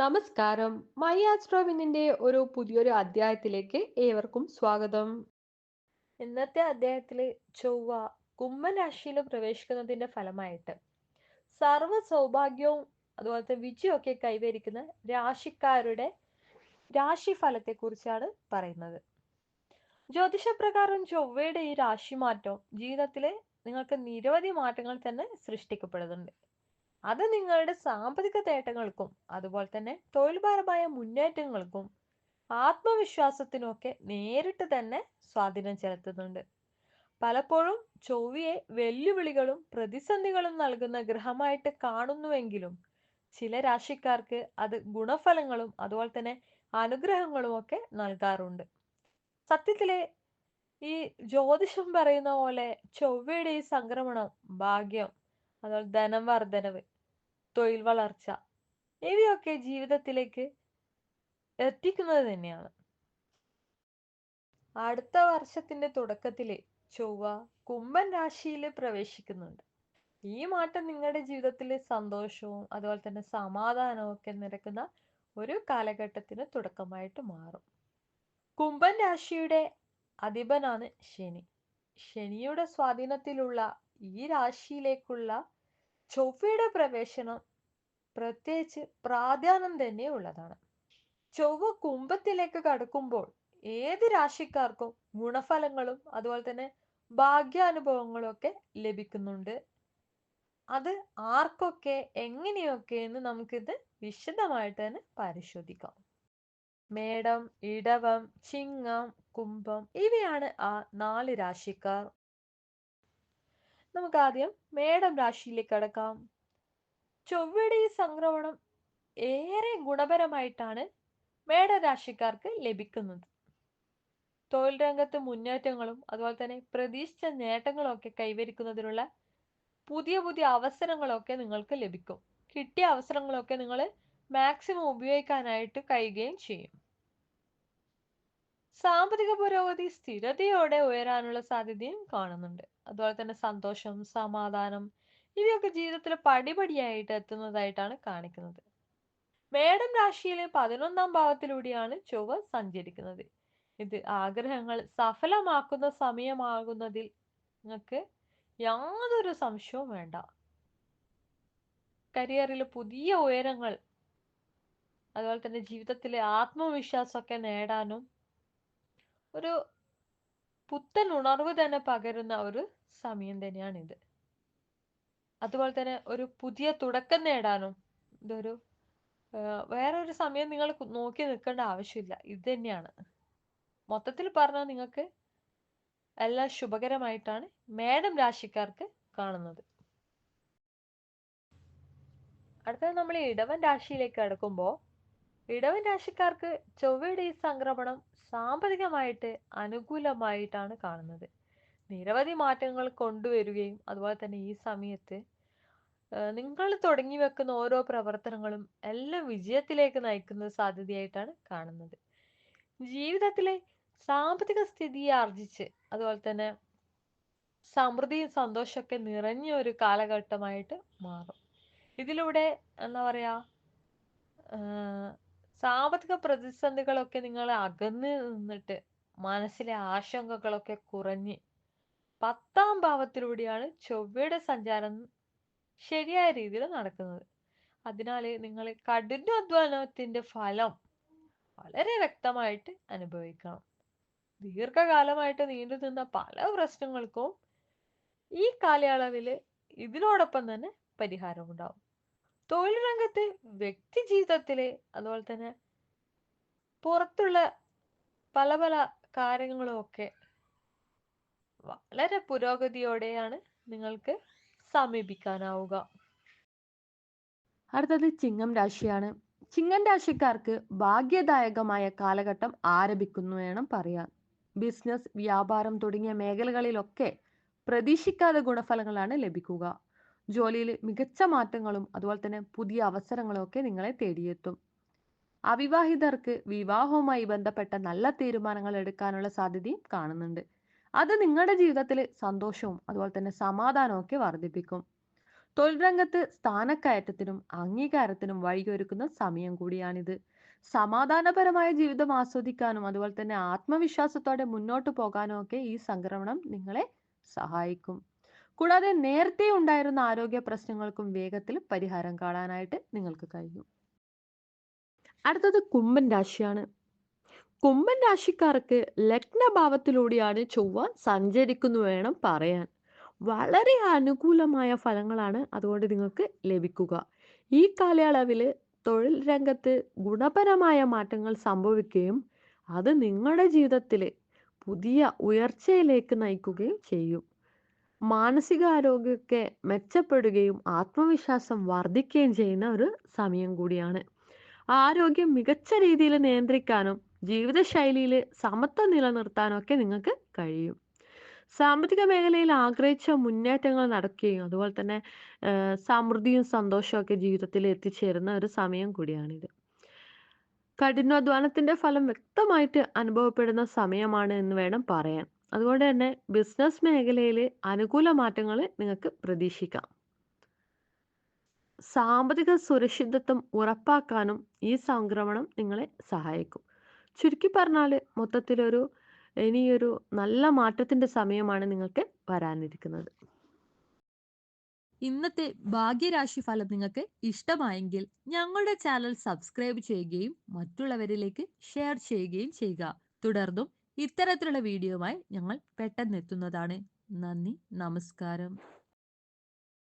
നമസ്കാരം. മൈ ആസ്ട്രോവിനിന്റെ ഒരു പുതിയൊരു അധ്യായത്തിലേക്ക് ഏവർക്കും സ്വാഗതം. ഇന്നത്തെ അധ്യായത്തിൽ ചൊവ്വ കുംഭരാശിയിൽ പ്രവേശിക്കുന്നതിന്റെ ഫലമായിട്ട് സർവ സൗഭാഗ്യവും അതുപോലത്തെ വിജയമൊക്കെ കൈവരിക്കുന്ന രാശിക്കാരുടെ രാശിഫലത്തെ കുറിച്ചാണ് പറയുന്നത്. ജ്യോതിഷപ്രകാരം ചൊവ്വയുടെ ഈ രാശി മാറ്റം ജീവിതത്തിലെ നിങ്ങൾക്ക് നിരവധി മാറ്റങ്ങൾ തന്നെ സൃഷ്ടിക്കപ്പെടുന്നുണ്ട്. അത് നിങ്ങളുടെ സാമ്പത്തിക നേട്ടങ്ങൾക്കും അതുപോലെ തന്നെ തൊഴിൽപരമായ മുന്നേറ്റങ്ങൾക്കും ആത്മവിശ്വാസത്തിനുമൊക്കെ നേരിട്ട് തന്നെ സ്വാധീനം ചെലുത്തുന്നുണ്ട്. പലപ്പോഴും ചൊവ്വയെ വെല്ലുവിളികളും പ്രതിസന്ധികളും നൽകുന്ന ഗ്രഹമായിട്ട് കാണുന്നുവെങ്കിലും ചില രാശിക്കാർക്ക് അത് ഗുണഫലങ്ങളും അതുപോലെ തന്നെ അനുഗ്രഹങ്ങളും ഒക്കെ നൽകാറുണ്ട്. സത്യത്തിലെ ഈ ജ്യോതിഷം പറയുന്ന പോലെ ചൊവ്വയുടെ ഈ സംക്രമണം ഭാഗ്യം അതുപോലെ ധനം വർധനവ് തൊഴിൽ വളർച്ച. ഇവയൊക്കെ ജീവിതത്തിലേക്ക് എത്തിക്കുന്നത് തന്നെയാണ്. അടുത്ത വർഷത്തിന്റെ തുടക്കത്തിൽ ചൊവ്വ കുംഭൻ രാശിയിൽ പ്രവേശിക്കുന്നുണ്ട്. ഈ മാറ്റം നിങ്ങളുടെ ജീവിതത്തിൽ സന്തോഷവും അതുപോലെ തന്നെ സമാധാനവും ഒക്കെ നിരക്കുന്ന ഒരു കാലഘട്ടത്തിന് തുടക്കമായിട്ട് മാറും. കുംഭൻ രാശിയുടെ അധിപനാണ് ശനി. ശനിയുടെ സ്വാധീനത്തിലുള്ള ഈ രാശിയിലേക്കുള്ള ചൊവ്വയുടെ പ്രവേശനം പ്രത്യേകിച്ച് പ്രാധാന്യം തന്നെ ഉള്ളതാണ്. ചൊവ്വ കുംഭത്തിലേക്ക് കടക്കുമ്പോൾ ഏത് രാശിക്കാർക്കും ഗുണഫലങ്ങളും അതുപോലെ തന്നെ ഭാഗ്യാനുഭവങ്ങളും ഒക്കെ ലഭിക്കുന്നുണ്ട്. അത് ആർക്കൊക്കെ എങ്ങനെയൊക്കെ എന്ന് നമുക്കിത് വിശദമായിട്ട് തന്നെ പരിശോധിക്കാം. മേടം ഇടവം ചിങ്ങം കുംഭം ഇവയാണ് ആ നാല് രാശിക്കാർ. നമുക്ക് ആദ്യം മേടം രാശിയിലേക്ക് കടക്കാം. ചൊവ്വയുടെ ഈ സംക്രമണം ഏറെ ഗുണപരമായിട്ടാണ് മേടരാശിക്കാർക്ക് ലഭിക്കുന്നത്. തൊഴിൽ രംഗത്ത് മുന്നേറ്റങ്ങളും അതുപോലെ തന്നെ പ്രതീക്ഷിച്ച നേട്ടങ്ങളും ഒക്കെ കൈവരിക്കുന്നതിനുള്ള പുതിയ പുതിയ അവസരങ്ങളൊക്കെ നിങ്ങൾക്ക് ലഭിക്കും. കിട്ടിയ അവസരങ്ങളൊക്കെ നിങ്ങൾ മാക്സിമം ഉപയോഗിക്കാനായിട്ട് കഴിയുകയും ചെയ്യും. സാമ്പത്തിക പുരോഗതി സ്ഥിരതയോടെ ഉയരാനുള്ള സാധ്യതയും കാണുന്നുണ്ട്. അതുപോലെ തന്നെ സന്തോഷം സമാധാനം ഇവയൊക്കെ ജീവിതത്തിൽ പടിപടിയായിട്ട് എത്തുന്നതായിട്ടാണ് കാണിക്കുന്നത്. മേടം രാശിയിലെ പതിനൊന്നാം ഭാവത്തിലൂടെയാണ് ചൊവ്വ സഞ്ചരിക്കുന്നത്. ഇത് ആഗ്രഹങ്ങൾ സഫലമാക്കുന്ന സമയമാകുന്നതിൽ നിങ്ങൾക്ക് യാതൊരു സംശയവും വേണ്ട. കരിയറിൽ പുതിയ ഉയരങ്ങൾ അതുപോലെ തന്നെ ജീവിതത്തിലെ ആത്മവിശ്വാസമൊക്കെ നേടാനും ഒരു പുത്തൻ ഉണർവ് തന്നെ പകരുന്ന ഒരു സമയം തന്നെയാണിത്. അതുപോലെ തന്നെ ഒരു പുതിയ തുടക്കം നേടാനും ഇതൊരു വേറൊരു സമയം നിങ്ങൾ നോക്കി നിൽക്കേണ്ട ആവശ്യമില്ല. ഇത് തന്നെയാണ്. മൊത്തത്തിൽ പറഞ്ഞാൽ നിങ്ങൾക്ക് എല്ലാം ശുഭകരമായിട്ടാണ് മേടം രാശിക്കാർക്ക് കാണുന്നത്. അടുത്തത് നമ്മൾ ഇടവൻ രാശിയിലേക്ക് കടക്കുമ്പോൾ ഇടവൻ രാശിക്കാർക്ക് ചൊവ്വയുടെ ഈ സംക്രമണം സാമ്പത്തികമായിട്ട് അനുകൂലമായിട്ടാണ് കാണുന്നത്. നിരവധി മാറ്റങ്ങൾ കൊണ്ടുവരികയും അതുപോലെ തന്നെ ഈ സമയത്ത് നിങ്ങൾ തുടങ്ങി വെക്കുന്ന ഓരോ പ്രവർത്തനങ്ങളും എല്ലാം വിജയത്തിലേക്ക് നയിക്കുന്ന സാധ്യതയായിട്ടാണ് കാണുന്നത്. ജീവിതത്തിലെ സാമ്പത്തിക സ്ഥിതി ആർജിച്ച് അതുപോലെ തന്നെ സമൃദ്ധിയും സന്തോഷമൊക്കെ നിറഞ്ഞ ഒരു കാലഘട്ടമായിട്ട് മാറും. ഇതിലൂടെ എന്താ പറയാ സാമ്പത്തിക പ്രതിസന്ധികളൊക്കെ നിങ്ങൾ അകന്ന് നിന്നിട്ട് മനസ്സിലെ ആശങ്കകളൊക്കെ കുറഞ്ഞ് പത്താം ഭാവത്തിലൂടെയാണ് ചൊവ്വയുടെ സഞ്ചാരം ശരിയായ രീതിയിൽ നടക്കുന്നത്. അതിനാൽ നിങ്ങൾ കഠിനാധ്വാനത്തിന്റെ ഫലം വളരെ വ്യക്തമായിട്ട് അനുഭവിക്കണം. ദീർഘകാലമായിട്ട് നീണ്ടു നിന്ന പല പ്രശ്നങ്ങൾക്കും ഈ കാലയളവിൽ ഇതിനോടൊപ്പം തന്നെ പരിഹാരം ഉണ്ടാവും തൊഴിൽ രംഗത്ത് വ്യക്തി ജീവിതത്തിൽ അതുപോലെ തന്നെ പുറത്തുള്ള പല പല കാര്യങ്ങളും ഒക്കെ വളരെ പുരോഗതിയോടെയാണ് നിങ്ങൾക്ക് സമീപിക്കാനാവുക. അടുത്തത് ചിങ്ങം രാശിയാണ്. ചിങ്ങം രാശിക്കാർക്ക് ഭാഗ്യദായകമായ കാലഘട്ടം ആരംഭിക്കുന്നു വേണം പറയാൻ. ബിസിനസ് വ്യാപാരം തുടങ്ങിയ മേഖലകളിലൊക്കെ പ്രതീക്ഷിക്കാതെ ഗുണഫലങ്ങളാണ് ലഭിക്കുക. ജോലിയിൽ മികച്ച മാറ്റങ്ങളും അതുപോലെ തന്നെ പുതിയ അവസരങ്ങളും ഒക്കെ നിങ്ങളെ തേടിയെത്തും. അവിവാഹിതർക്ക് വിവാഹവുമായി ബന്ധപ്പെട്ട നല്ല തീരുമാനങ്ങൾ എടുക്കാനുള്ള സാധ്യതയും കാണുന്നുണ്ട്. അത് നിങ്ങളുടെ ജീവിതത്തിൽ സന്തോഷവും അതുപോലെ തന്നെ സമാധാനവും ഒക്കെ വർദ്ധിപ്പിക്കും. തൊഴിൽ രംഗത്ത് സ്ഥാനക്കയറ്റത്തിനും അംഗീകാരത്തിനും വഴിയൊരുക്കുന്ന സമയം കൂടിയാണിത്. സമാധാനപരമായ ജീവിതം ആസ്വദിക്കാനും അതുപോലെ തന്നെ ആത്മവിശ്വാസത്തോടെ മുന്നോട്ട് പോകാനും ഒക്കെ ഈ സംക്രമണം നിങ്ങളെ സഹായിക്കും. കൂടാതെ നേരത്തെ ഉണ്ടായിരുന്ന ആരോഗ്യ പ്രശ്നങ്ങൾക്കും വേഗത്തിൽ പരിഹാരം കാണാനായിട്ട് നിങ്ങൾക്ക് കഴിയും. അടുത്തത് കുംഭൻ രാശിയാണ്. കുംഭൻ രാശിക്കാർക്ക് ലഗ്നഭാവത്തിലൂടെയാണ് ചൊവ്വ സഞ്ചരിക്കുന്നു വേണം പറയാൻ. വളരെ അനുകൂലമായ ഫലങ്ങളാണ് അതുകൊണ്ട് നിങ്ങൾക്ക് ലഭിക്കുക. ഈ കാലയളവിൽ തൊഴിൽ രംഗത്ത് ഗുണപരമായ മാറ്റങ്ങൾ സംഭവിക്കുകയും അത് നിങ്ങളുടെ ജീവിതത്തിൽ പുതിയ ഉയർച്ചയിലേക്ക് നയിക്കുകയും ചെയ്യും. മാനസികാരോഗ്യമൊക്കെ മെച്ചപ്പെടുകയും ആത്മവിശ്വാസം വർദ്ധിക്കുകയും ചെയ്യുന്ന ഒരു സമയം കൂടിയാണ്. ആരോഗ്യം മികച്ച രീതിയിൽ നിയന്ത്രിക്കാനും ജീവിതശൈലിയിൽ സമത്വം നിലനിർത്താനും ഒക്കെ നിങ്ങൾക്ക് കഴിയും. സാമ്പത്തിക മേഖലയിൽ ആഗ്രഹിച്ച മുന്നേറ്റങ്ങൾ നടക്കുകയും അതുപോലെ തന്നെ സമൃദ്ധിയും സന്തോഷവും ഒക്കെ ജീവിതത്തിൽ എത്തിച്ചേരുന്ന ഒരു സമയം കൂടിയാണിത്. കഠിനാധ്വാനത്തിന്റെ ഫലം വ്യക്തമായിട്ട് അനുഭവപ്പെടുന്ന സമയമാണ് എന്ന് വേണം പറയാൻ. അതുകൊണ്ട് തന്നെ ബിസിനസ് മേഖലയിൽ അനുകൂല മാറ്റങ്ങൾ നിങ്ങൾക്ക് പ്രതീക്ഷിക്കാം. സാമ്പത്തിക സുരക്ഷിതത്വം ഉറപ്പാക്കാനും ഈ സംക്രമണം നിങ്ങളെ സഹായിക്കും. ചുരുക്കി പറഞ്ഞാൽ മൊത്തത്തിലൊരു ഇനിയൊരു നല്ല മാറ്റത്തിന്റെ സമയമാണ് നിങ്ങൾക്ക് വരാനിരിക്കുന്നത്. ഇന്നത്തെ ഭാഗ്യരാശി ഫലം നിങ്ങൾക്ക് ഇഷ്ടമായെങ്കിൽ ഞങ്ങളുടെ ചാനൽ സബ്സ്ക്രൈബ് ചെയ്യുകയും മറ്റുള്ളവരിലേക്ക് ഷെയർ ചെയ്യുകയും ചെയ്യുക. തുടർന്നും ഇത്തരത്തിലുള്ള വീഡിയോയുമായി ഞങ്ങൾ പെട്ടെന്ന് എത്തുന്നതാണ് നന്ദി നമസ്കാരം.